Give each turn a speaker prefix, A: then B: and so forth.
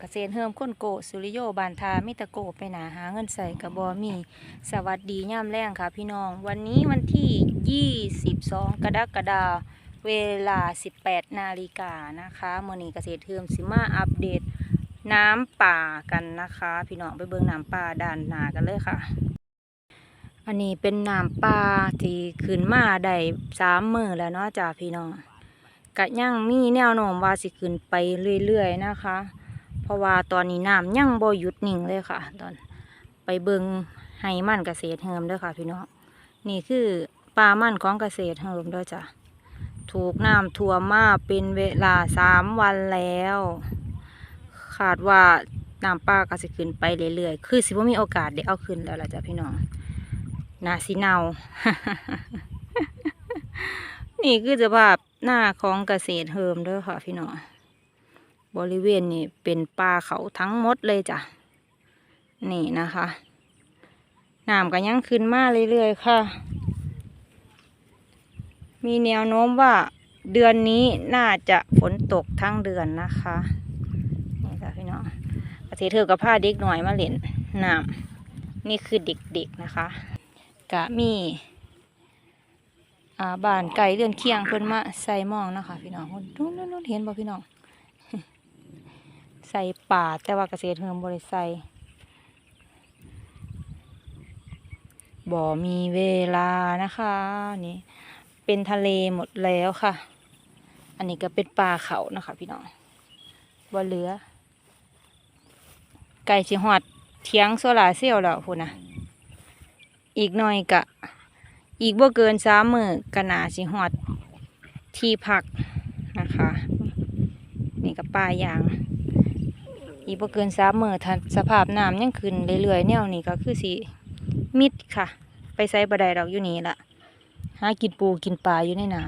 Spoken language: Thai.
A: เกษตรเฮิมคนโกสุริโยบานทามิตะโกไปหนาหาเงินใส่กระบอมี สวัสดีย่ามแรงค่ะพี่น้อง วันนี้วันที่ 22 กรกฎาคมเวลา 18 นาฬิกานะคะมือนีเกษตรเฮิมสิมาอัปเดตน้ำป่ากันนะคะ พี่น้องไปเบิ่งน้ำป่าด้านหนากันเลยค่ะ อันนี้เป็นน้ำป่าที่ขึ้นมาได้สามมือแล้วเนาะจ้าพี่น้องกะยังมีแนวโน้มว่าสิขึ้นไปเรื่อยๆนะคะ ราะว่าตอนนี้น้ำยังบ่หยุดนิ่งเลยค่ะ ตอนไปเบิงไห้มันเกษตรเฮิมด้อค่ะพี่น้องนี่คือปลามันของเกษตรเฮิมด้อจ้ะถูกน้ำท่วมมาเป็นเวลาสามวันแล้วขาดว่าน้ำปลาก็สิขึ้นไปเรื่อยๆ คือสิบ่ามีโอกาสได้เอาขึ้นแล้วล่ะจ้ะพี่น้องนาสิเนา นี่คือสภาพหน้าของเกษตรเฮิมด้อค่ะพี่น้อง บริเวณนี้เป็นป่าเขาทั้งหมดเลยจ้ะ นี่นะคะน้ำก็ยังขึ้นมาเรื่อยๆค่ะ มีแนวโน้มว่าเดือนนี้น่าจะฝนตกทั้งเดือนนะคะ นี่ค่ะพี่น้องประเทศเธอกับผ้าเด็กหน่อยมาเล่นน้ำนี่คือเด็กๆนะคะ กะมีอ่าบ้านไก่เรือนเคียงเพิ่นมาใส่หมองนะคะ พี่น้องนู่นนู่นเห็นบ่พี่น้อง ใส่ป่าแต่ว่าเกษตรเฮิมบริใส่บ่มีเวลานะคะนี่เป็นทะเลหมดแล้วค่ะ อันนี้ก็เป็นป่าเขานะคะ พี่น้องบ่เหลือ ไก่สิหอดเทียงโซลาเซลล์แล้วพูนะอีกหน่อยกะ อีกบ่เกินสามมือก็นาสิหอดที่พักนะคะ นี่ก็ป่ายาง อีกบ่เกินสามมือถ้าสภาพน้ำยังขึ้นเรื่อยๆแนวนี้ก็คือสิมิดค่ะ ไปใส่บไดดอกอยู่นี่ละหากินปูกินปลาอยู่ในน้